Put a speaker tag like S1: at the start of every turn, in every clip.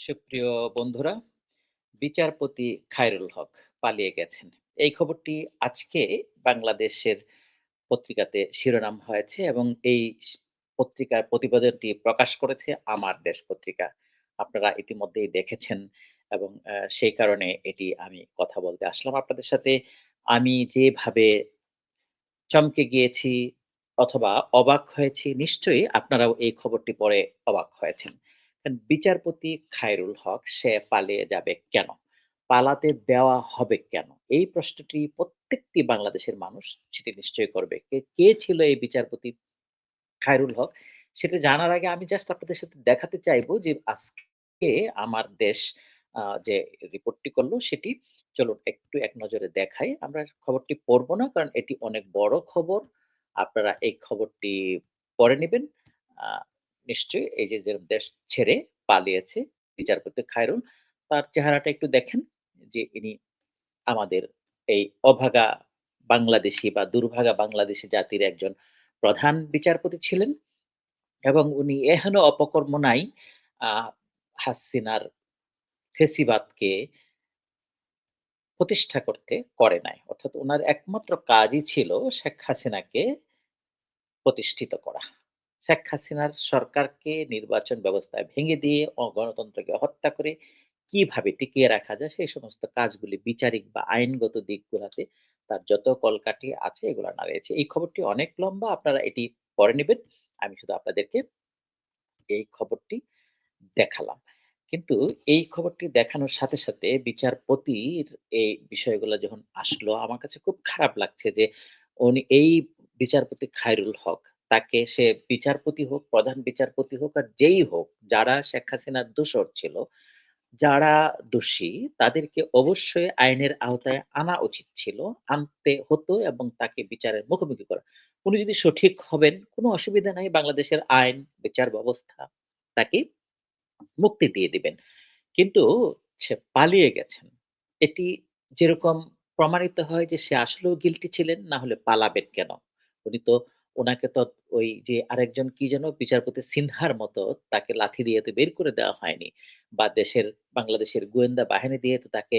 S1: সুপ্রিয় বন্ধুরা, বিচারপতি খায়রুল হক পালিয়ে গেছেন। এই খবরটি আজকে বাংলাদেশের পত্রিকাতে শিরোনাম হয়েছে এবং এই পত্রিকার প্রতিবেদনটি প্রকাশ করেছে আমার দেশ পত্রিকা। আপনারা ইতিমধ্যেই দেখেছেন এবং সেই কারণে এটি আমি কথা বলতে আসলাম আপনাদের সাথে। আমি যেভাবে চমকে গিয়েছি অথবা অবাক হয়েছি নিশ্চয়ই আপনারাও এই খবরটি পড়ে অবাক হয়েছেন। বিচারপতি খায়রুল হক সে পালিয়ে যাবে কেন? পালাতে দেওয়া হবে কেন? এই প্রশ্নটি প্রত্যেকটি বাংলাদেশের মানুষ সেটি নিশ্চয়ই করবে। কে, কে ছিল এই বিচারপতি খায়রুল হক? সেটা জানার আগে আমি জাস্ট আপনাদের সাথে দেখাতে চাইব যে আজকে আমার দেশ যে রিপোর্টটি করল সেটি চলুন একটু এক নজরে দেখাই। আমরা খবরটি পড়ব না কারণ এটি অনেক বড় খবর। আপনারা এই খবরটি পড়ে নিবেন। নিশ্চয়ই এই যে, যে দেশ ছেড়ে পালিয়েছে বিচারপতি খায়রুল, তার চেহারাটা একটু দেখেন যে ইনি আমাদের এই অভাগা বাংলাদেশি বা দুর্ভাগা বাংলাদেশী জাতির একজন প্রধান বিচারপতি ছিলেন এবং উনি এহেন অপকর্ম নাই হাসিনার ফেসিবাদকে প্রতিষ্ঠা করতে করে নাই। অর্থাৎ ওনার একমাত্র কাজই ছিল শেখ হাসিনাকে প্রতিষ্ঠিত করা। শেখ হাসিনার সরকারকে নির্বাচন ব্যবস্থায় ভেঙে দিয়ে গণতন্ত্রকে হত্যা করে কীভাবে টিকিয়ে রাখা যায় সেই সমস্ত কাজগুলি বিচারিক বা আইনগত দিকগুলাতে তার যত কলকাঠি আছে এগুলা নাড়িয়েছে। এই খবরটি অনেক লম্বা আপনারা এটি পড়ে নেবেন আমি শুধু আপনাদেরকে এই খবরটি দেখালাম। কিন্তু এই খবরটি দেখানোর সাথে, সাথে বিচারপতির এই বিষয়গুলো যখন আসলো আমার কাছে খুব খারাপ লাগছে যে উনি এই বিচারপতি খায়রুল হক তাকে সে বিচারপতি হোক, প্রধান বিচারপতি হোক আর যেই হোক যারা শেখ হাসিনার দোষর ছিল, যারা দোষী তাদেরকে অবশ্যই আইনের আওতায় আনা উচিত ছিল। আনতে হতো এবং তাকে বিচারের মুখোমুখি করা। উনি যদি সঠিক হবেন কোনো অসুবিধা নাই। বাংলাদেশের আইন, বিচার ব্যবস্থা তাকে মুক্তি দিয়ে দিবেন। কিন্তু সে পালিয়ে গেছেন। এটি যেরকম প্রমাণিত হয় যে সে আসলেও গিল্টি ছিলেন, না হলে পালাবেন কেন? উনি তো উনাকে তো ওই যে আরেকজন কি যেন বিচারপতি সিনহার মতো তাকে লাথি দিয়ে তো বের করে দেওয়া হয়নি। বা দেশের বাংলাদেশের গোয়েন্দা বাহিনী দিয়ে তো তাকে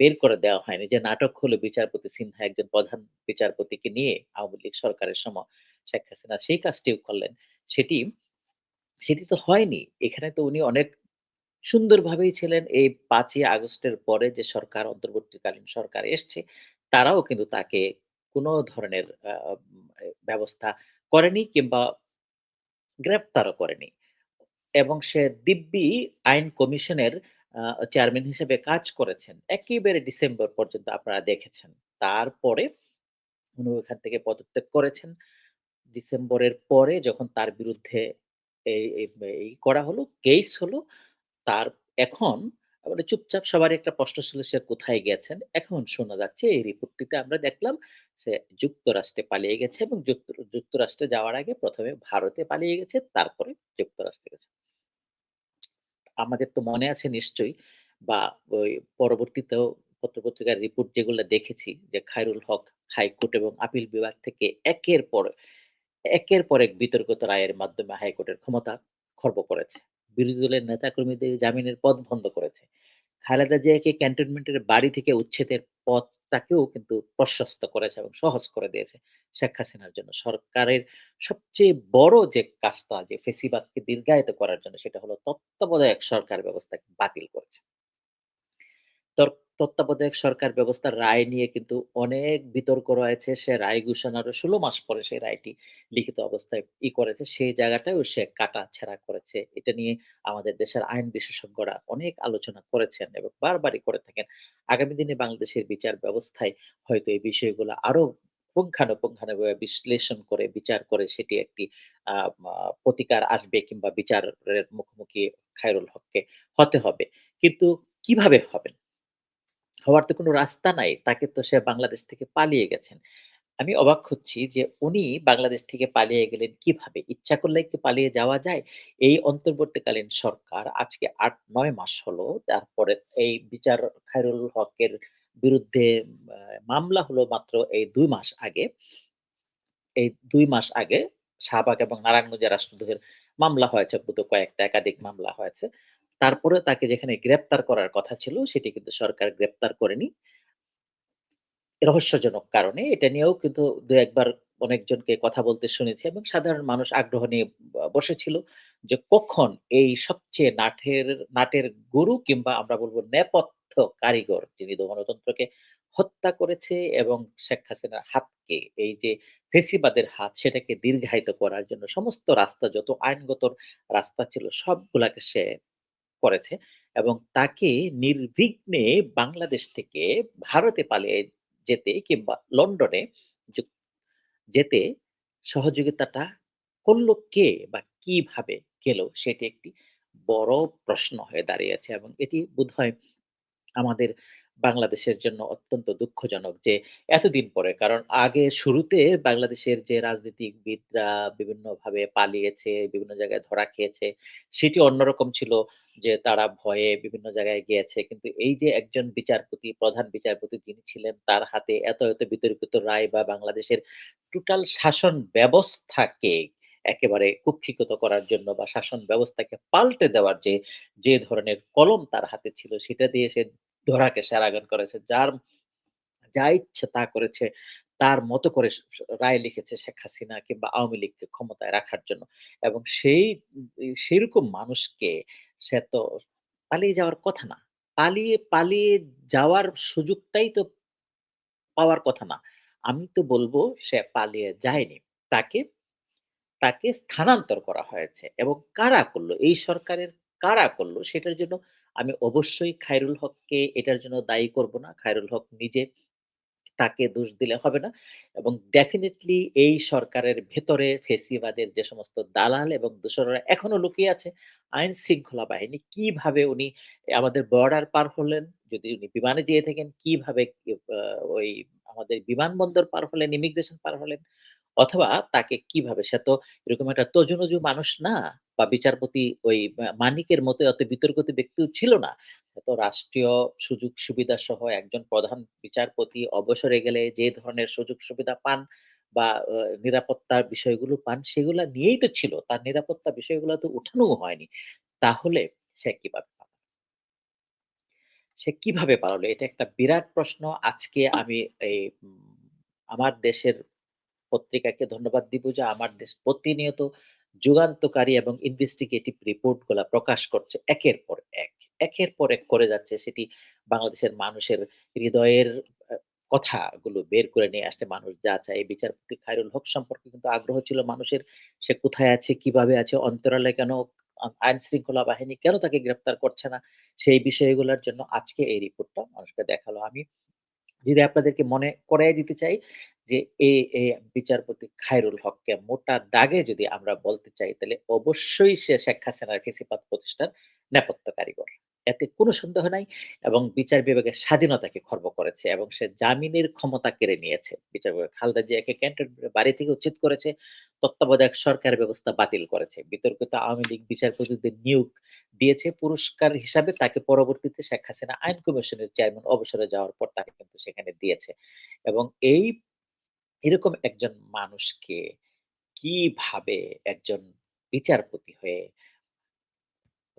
S1: বের করে দেওয়া হয়নি। যে নাটক হলো বিচারপতি সিনহা একজন প্রধান বিচারপতিকে নিয়ে আওয়ামী লীগ সরকারের সময় শেখ হাসিনা সেই কাজটিও করলেন। সেটি সেটি তো হয়নি। এখানে তো উনি অনেক সুন্দরভাবেই ছিলেন। এই পাঁচই আগস্টের পরে যে সরকার অন্তর্বর্তীকালীন সরকার এসছে, তারাও কিন্তু তাকে কোন ধরনের ব্যবস্থা করেনি কিংবা গ্রেপ্তারও করেনি। এবং সে দিব্যি আইন কমিশনের আ চেয়ারম্যান হিসেবে কাজ করেছেন। একেবারে ডিসেম্বর পর্যন্ত আপনারা দেখেছেন। তারপরে উনি ওখান থেকে পদত্যাগ করেছেন। ডিসেম্বরের পরে যখন তার বিরুদ্ধে এই এই এই করা হলো, কেস হলো, তার এখন মানে চুপচাপ সবারই একটা প্রশ্ন ছিল সে কোথায় গেছেন? এখন শোনা যাচ্ছে এই রিপোর্টটিতে আমরা দেখলাম সে যুক্তরাষ্ট্রে পালিয়ে গেছে এবং যুক্ত যুক্তরাষ্ট্রে যাওয়ার আগে ১ম এ ভারতে পালিয়ে গেছে, তারপরে যুক্তরাষ্ট্রে গেছে। আমাদের তো মনে আছে নিশ্চয়ই বা ওই পরবর্তীতেও পত্র-পত্রিকার রিপোর্ট যেগুলো দেখেছি যে খায়রুল হক হাইকোর্ট এবং আপিল বিভাগ থেকে একের পর একের পর এক বিতর্কিত রায়ের মাধ্যমে হাইকোর্টের ক্ষমতা খর্ব করেছে। বিরোধী দলের নেতাকর্মীদের জামিনের পথ বন্ধ করেছে। খালেদা জিয়াকে ক্যান্টনমেন্টের বাড়ি থেকে উচ্ছেদের পথ তাকেও কিন্তু প্রশস্ত করেছে এবং সহজ করে দিয়েছে শেখ হাসিনার জন্য। সরকারের সবচেয়ে বড় যে কাজটা, যে ফেসিবাদকে দীর্ঘায়িত করার জন্য, সেটা হলো তত্ত্বাবধায়ক সরকার ব্যবস্থাকে বাতিল করেছে। তত্ত্বাবধায়ক সরকার ব্যবস্থার রায় নিয়ে কিন্তু অনেক বিতর্ক রয়েছে। সে রায় ঘোষণারও ১৬ মাস পরে সেই রায়টি লিখিত অবস্থায় ই করেছে। সেই জায়গাটায়ও সে কাটাছেঁড়া করেছে। এটা নিয়ে আমাদের দেশের আইন বিশেষজ্ঞরা অনেক আলোচনা করেছেন এবং বারবারই করে থাকেন। আগামী দিনে বাংলাদেশের বিচার ব্যবস্থায় হয়তো এই বিষয়গুলো আরও পুঙ্খানুপুঙ্খানুভাবে বিশ্লেষণ করে, বিচার করে সেটি একটি প্রতিকার আসবে কিংবা বিচারের মুখোমুখি খায়রুল হককে হতে হবে। কিন্তু কীভাবে হবেন? হওয়ার তো কোনো রাস্তা নাই। তাকে তো সে বাংলাদেশ থেকে পালিয়ে গেছেন। আমি অবাক হচ্ছি যে উনি বাংলাদেশ থেকে পালিয়ে গেলেন কীভাবে? ইচ্ছা করলেই কি পালিয়ে যাওয়া যায়? এই অন্তর্বর্তীকালীন সরকার আজকে ৮-৯ মাস হলো। তারপরে এই বিচার খায়রুল হকের বিরুদ্ধে মামলা হলো মাত্র এই ২ মাস আগে। এই দুই মাস আগে শাহবাগ এবং নারায়ণগঞ্জের রাষ্ট্রদ্রোহের মামলা হয়েছে, কয়েকটা একাধিক মামলা হয়েছে। তারপরেও তাকে যেখানে গ্রেপ্তার করার কথা ছিল, সেটি কিন্তু সরকার গ্রেপ্তার করেনি। রহস্যজনক কারণে এটা নিয়েও কিন্তু ২-১ বার অনেকজনকে কথা বলতে শুনেছি এবং সাধারণ মানুষ আগ্রহ নিয়ে বসেছিল যে কখন এই সবচেয়ে নাটের নাটের গুরু কিংবা আমরা বলব নেপথ্য কারিগর যিনি গণতন্ত্রকে হত্যা করেছে এবং শেখ হাসিনার হাতকে, এই যে ফেসিবাদের হাত, সেটাকে দীর্ঘায়িত করার জন্য সমস্ত রাস্তা, যত আইনগত রাস্তা ছিল, সবগুলাকে সে করেছে এবং তাকে নির্বিঘ্নে বাংলাদেশ থেকে ভারতে পালিয়ে যেতে কিংবা লন্ডনে যেতে সহযোগিতাটা করল কে বা কীভাবে গেল সেটি একটি বড় প্রশ্ন হয়ে দাঁড়িয়েছে এবং এটি বোধহয় আমাদের বাংলাদেশের জন্য অত্যন্ত দুঃখজনক যে এতদিন পরে কারণ আগে শুরুতে বাংলাদেশের যে রাজনীতিবিদরা বিভিন্নভাবে পালিয়েছে, বিভিন্ন জায়গায় ধরা খেয়েছে, সেটি অন্যরকম ছিল যে তারা ভয়ে বিভিন্ন জায়গায় গিয়েছে। কিন্তু এই যে একজন বিচারপতি, প্রধান বিচারপতি যিনি ছিলেন তার হাতে এত, এত বিতর্কিত রায় বা বাংলাদেশের টোটাল শাসন ব্যবস্থাকে একেবারে কুক্ষিগত করার জন্য বা শাসন ব্যবস্থাকে পাল্টে দেওয়ার যে, যে ধরনের কলম তার হাতে ছিল সেটা দিয়ে সে ধরাকে সারাগান করেছে। যার যা ইচ্ছে তা করেছে। তার মতো করে রায় লিখেছে শেখ হাসিনা কিংবা আওয়ামী লীগকে ক্ষমতায় রাখার জন্য। এবং সেই সেরকম মানুষকে সে তো পালিয়ে যাওয়ার কথা না। পালিয়ে, পালিয়ে যাওয়ার সুযোগটাই তো পাওয়ার কথা না। আমি তো বলব সে পালিয়ে যায়নি। তাকে, তাকে স্থানান্তর করা হয়েছে এবং কারা করল এই সরকারের কারা করল সেটার জন্য আমি অবশ্যই খায়রুল হককে এটার জন্য দায়ী করব না। খায়রুল হক নিজে তাকে দোষ দিলে হবে না এবং ডেফিনেটলি এই সরকারের ভেতরে ফেসিবাদের যে সমস্ত দালাল এবং দোসররা এখনও লুকিয়ে আছে, আইন শৃঙ্খলা বাহিনী কীভাবে উনি আমাদের বর্ডার পার হলেন, যদি উনি বিমানে যেয়ে থাকেন কীভাবে ওই আমাদের বিমানবন্দর পার হলেন, ইমিগ্রেশন পার হলেন অথবা তাকে কীভাবে সে তো এরকম একটা তজুনজু মানুষ না বা বিচারপতি ওই মানিকের মতো অত বিতর্কিত ব্যক্তিও ছিল না। তো রাষ্ট্রীয় সুযোগ সুবিধা সহ একজন প্রধান বিচারপতি অবসরে গেলে যে ধরনের সুযোগ সুবিধা পান বা নিরাপত্তার বিষয়গুলো পান সেগুলো নিয়েই তো ছিল। তার নিরাপত্তা বিষয়গুলো তো উঠানো হয়নি। তাহলে সে কীভাবে? সে কীভাবে পালালো? এটা একটা বিরাট প্রশ্ন। আজকে আমি এই আমার দেশের পত্রিকাকে ধন্যবাদ দিব যে আমার দেশ প্রতিনিয়ত যুগান্তকারী এবং ইনভেস্টিগেটিভ রিপোর্টগুলা প্রকাশ করছে একের পর এক। একের পর এক করে যাচ্ছে সেটি বাংলাদেশের মানুষের হৃদয়ের কথাগুলো বের করে নিয়ে আসছে। মানুষ যা চায় বিচারপতি খায়রুল হক সম্পর্কে কিন্তু আগ্রহ ছিল মানুষের। সে কোথায় আছে, কীভাবে আছে, অন্তরালে কেন আইন শৃঙ্খলা বাহিনী কেন তাকে গ্রেফতার করছে না? সেই বিষয়গুলোর জন্য আজকে এই রিপোর্টটা মানুষকে দেখাল। আমি যদি আপনাদেরকে মনে করাই দিতে চাই যে, এ এ বিচারপতি খায়রুল হককে মোটা দাগে যদি আমরা বলতে চাই, তাহলে অবশ্যই সে শেখ হাসিনার কৃষিপাত প্রতিষ্ঠার নেপথ্য কারিগর। এতে কোনো সন্দেহ নাই এবং বিচার বিভাগের স্বাধীনতাকে খর্ব করেছে এবং সে জামিনের ক্ষমতা কেড়ে নিয়েছে। বিচার বিভাগ খালেদা জিয়াকে ক্যান্টনমেন্টের বাড়ি থেকে উচ্ছেদ করেছে, তত্ত্বাবধায়ক সরকার ব্যবস্থা বাতিল করেছে। বিতর্কিত আওয়ামী লীগ বিচারপতিদের নিয়োগ দিয়েছে পুরস্কার হিসাবে তাকে পরবর্তীতে শেখ হাসিনা আইন কমিশনের চেয়ারম্যান অবসরে যাওয়ার পর তাকে কিন্তু সেখানে দিয়েছে। এবং এই এরকম একজন মানুষকে কীভাবে একজন বিচারপতি হয়ে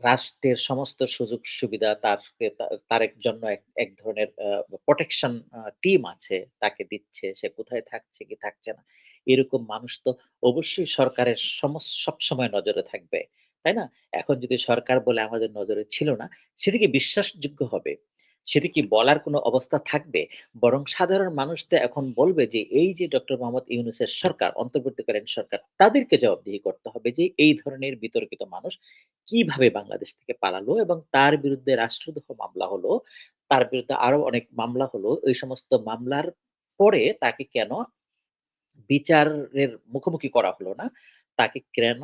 S1: রাষ্ট্রের সমস্ত সুযোগ সুবিধা তার এক জন্য এক ধরনের প্রোটেকশন টিম আছে, তাকে দিচ্ছে। সে কোথায় থাকছে কি থাকছে না। এরকম মানুষ তো অবশ্যই সরকারের সমস্ত সবসময় নজরে থাকবে। তাই না? এখন যদি সরকার বলে আমাদের নজরে ছিল না, সেটিকে বিশ্বাসযোগ্য হবে? সেটা কি বলার কোনো অবস্থা থাকবে? বরং সাধারণ মানুষ এখন বলবে যে এই যে ডক্টর মোহাম্মদ ইউনুসের সরকার, অন্তর্বর্তীকালীন সরকার তাদেরকে জবাবদিহি করতে হবে যে এই ধরনের বিতর্কিত মানুষ কীভাবে বাংলাদেশ থেকে পালালো এবং তার বিরুদ্ধে রাষ্ট্রদ্রোহ মামলা হলো, তার বিরুদ্ধে আরও অনেক মামলা হলো। এই সমস্ত মামলার পরে তাকে কেন বিচারের মুখোমুখি করা হলো না? তাকে কেন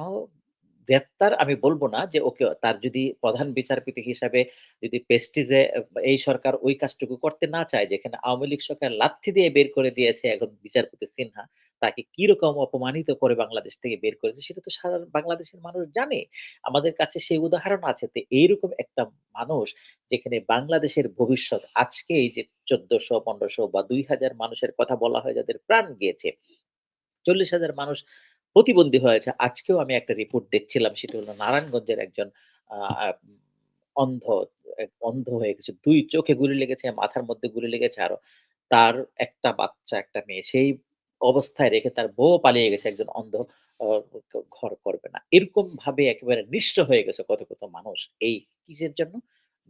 S1: গ্রেফতার আমি বলব না যে ওকে তার যদি প্রধান বিচারপতি হিসাবে যদি প্রেস্টিজে এ এই সরকার ওই কাজটুকু করতে না চায় যেখানে আওয়ামী লীগ সরকার লাথি দিয়ে বের করে দিয়েছে এখন বিচারপতি সিনহা। তাকে কীরকম অপমানিত করে বাংলাদেশ থেকে বের করেছে সেটা তো সাধারণ বাংলাদেশের মানুষ জানে। আমাদের কাছে সেই উদাহরণ আছে। তো এইরকম একটা মানুষ যেখানে বাংলাদেশের ভবিষ্যৎ আজকে এই যে চোদ্দশো পনেরোশো বা ২০০০ মানুষের কথা বলা হয় যাদের প্রাণ গিয়েছে। ৪০,০০০ মানুষ প্রতিবন্ধী হয়েছে। আজকেও আমি একটা রিপোর্ট দেখছিলাম সেটা হলো নারায়ণগঞ্জের একজন অন্ধ, অন্ধ হয়ে গেছে। দুই চোখে গুলি লেগেছে, মাথার মধ্যে গুলি লেগেছে আরও। তার একটা বাচ্চা, একটা মেয়ে। সেই অবস্থায় রেখে তার বউ পালিয়ে গেছে একজন অন্ধ ঘর করবে না। এরকম ভাবে একেবারে নিষ্ঠ হয়ে গেছে কত, কত মানুষ। এই কিসের জন্য?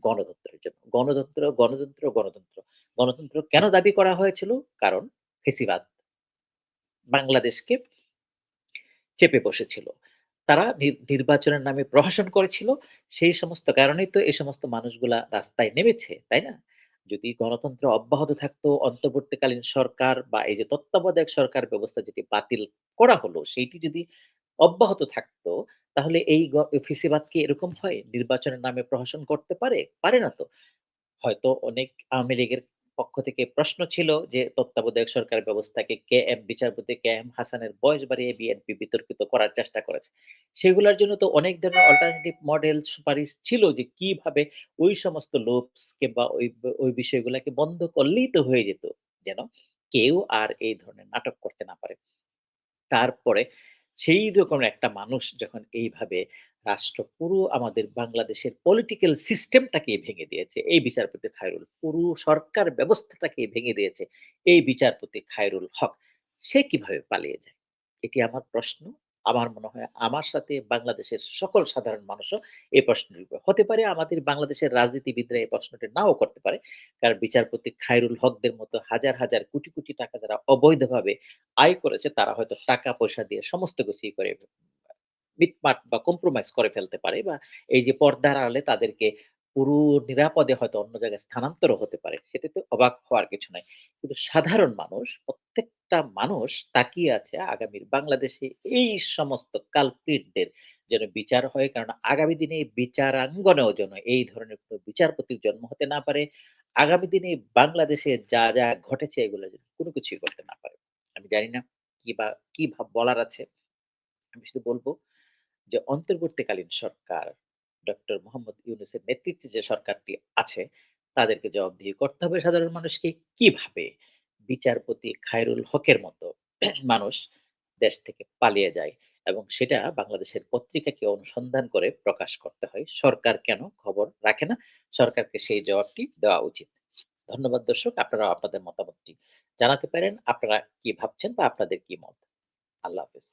S1: গণতন্ত্রের জন্য। গণতন্ত্র, গণতন্ত্র, গণতন্ত্র। গণতন্ত্র কেন দাবি করা হয়েছিল? কারণ ফেসিবাদ বাংলাদেশকে চেপে বসেছিল। তারা নির নির্বাচনের নামে প্রহসন করেছিল। সেই সমস্ত কারণেই তো এই সমস্ত মানুষগুলা রাস্তায় নেমেছে, তাই না? যদি গণতন্ত্র অব্যাহত থাকতো, অন্তর্বর্তীকালীন সরকার বা এই যে তত্ত্বাবধায়ক সরকার ব্যবস্থা যেটি বাতিল করা হলো, সেইটি যদি অব্যাহত থাকতো, তাহলে এই ফেসিবাদ কি এরকম হয়? নির্বাচনের নামে প্রহসন করতে পারে? পারে না তো। হয়তো অনেক আওয়ামী লীগের পক্ষ থেকে প্রশ্ন ছিল যে, তত্ত্বাবধায়ক সরকার ব্যবস্থাকে কে এম বিচারপতি, কে এম হাসানের বয়স বাড়িয়ে বিএনপি বিতর্কিত করার চেষ্টা করেছে। সেগুলার জন্য তো অনেক ধরনের অল্টারনেটিভ মডেল সুপারিশ ছিল যে, কীভাবে ওই সমস্ত লোপস কিংবা ওই ওই বিষয়গুলাকে বন্ধ করলেই তো হয়ে যেত। যেন কেউ আর এই ধরনের নাটক করতে না পারে। তারপরে সেই রকম একটা মানুষ যখন এইভাবে রাষ্ট্র পুরো আমাদের বাংলাদেশের পলিটিক্যাল সিস্টেমটাকে ভেঙে দিয়েছে, এই বিচারপতি খায়রুল। পুরো সরকার ব্যবস্থাটাকে ভেঙে দিয়েছে, এই বিচারপতি খায়রুল হক। সে কীভাবে পালিয়ে যায়? এটি আমার প্রশ্ন। আমার মনে হয় আমার সাথে বাংলাদেশের সকল সাধারণ মানুষও এই প্রশ্নের উপর হতে পারে আমাদের বাংলাদেশের রাজনীতিবিদরা এই প্রশ্নটি নাও করতে পারে। কারণ বিচারপতি খায়রুল হকদের মতো হাজার, হাজার কোটি, কোটি টাকা যারা অবৈধভাবে আয় করেছে তারা হয়তো টাকা-পয়সা দিয়ে সমস্ত কিছুই করে মিটমাট বা কম্প্রোমাইজ করে ফেলতে পারে বা এই যে পর্দার আড়ালে তাদেরকে পুরো নিরাপদে হয়তো অন্য জায়গায় স্থানান্তর হতে পারে। সেটাতে অবাক হওয়ার কিছু নাই। কিন্তু সাধারণ মানুষ, প্রত্যেকটা মানুষ তাকিয়ে আছে আগামীর বাংলাদেশে এই সমস্ত কালপ্রিটদের যেন বিচার হয়। কারণ আগামী দিনে বিচারাঙ্গনেও যেন এই ধরনের কোন বিচারপতির জন্ম হতে না পারে। আগামী দিনে বাংলাদেশে যা, যা ঘটেছে এগুলো যেন কোন কিছুই করতে না পারে। আমি জানি না কি বা কি ভাব বলার আছে। আমি শুধু বলব যে অন্তর্বর্তীকালীন সরকার ডক্টর মোহাম্মদ ইউনূসের নেতৃত্বে যে সরকারটি আছে, তাদেরকে জবাবদিহি করতে হবে সাধারণ মানুষকে। কীভাবে বিচারপতি খায়রুল হকের মতো মানুষ দেশ থেকে পালিয়ে যায় এবং সেটা বাংলাদেশের পত্রিকাকে অনুসন্ধান করে প্রকাশ করতে হয়। সরকার কেন খবর রাখে না? সরকারকে সেই জবাবটি দেওয়া উচিত। ধন্যবাদ দর্শক। আপনারা আপনাদের মতামতটি জানাতে পারেন। আপনারা কি ভাবছেন বা আপনাদের কি মত? আল্লাহ হাফেজ।